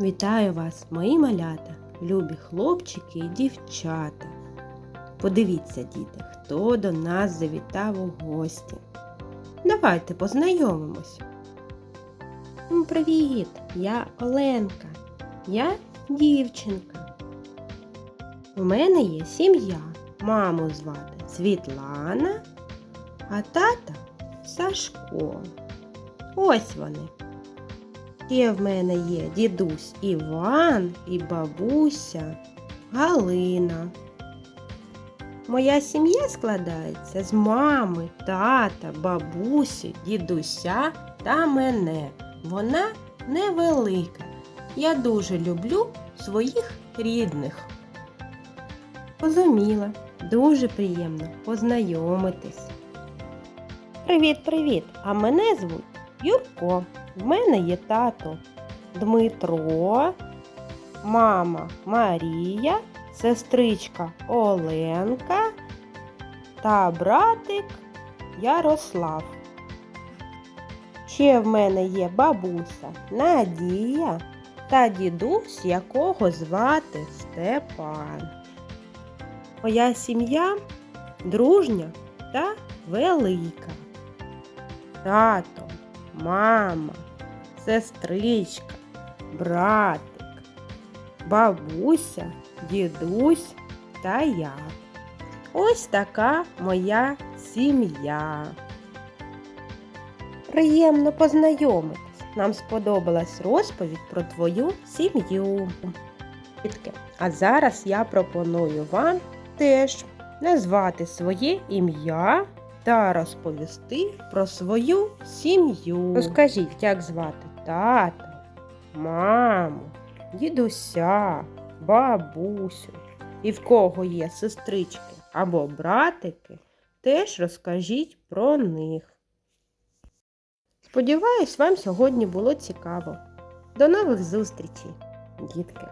Вітаю вас, мої малята, любі хлопчики і дівчата. Подивіться, діти, хто до нас завітав у гості. Давайте познайомимось. Привіт, я Оленка, я дівчинка. У мене є сім'я. Маму звати Світлана, а тата Сашко. Ось вони. Ще в мене є дідусь Іван і бабуся Галина. Моя сім'я складається з мами, тата, бабусі, дідуся та мене. Вона невелика. Я дуже люблю своїх рідних. Позуміла, дуже приємно познайомитись. Привіт, привіт! А мене звуть Юрко. В мене є тато Дмитро, мама Марія, сестричка Оленка та братик Ярослав. Ще в мене є бабуся Надія та дідусь, якого звати Степан. Моя сім'я дружня та велика. Тато, мама, сестричка, братик, бабуся, дідусь та я. Ось така моя сім'я. Приємно познайомитись. Нам сподобалась розповідь про твою сім'ю. А зараз я пропоную вам теж назвати своє ім'я та розповісти про свою сім'ю. Розкажіть, як звати тата, маму, дідуся, бабусю. І в кого є сестрички або братики, теж розкажіть про них. Сподіваюсь, вам сьогодні було цікаво. До нових зустрічей, дітки!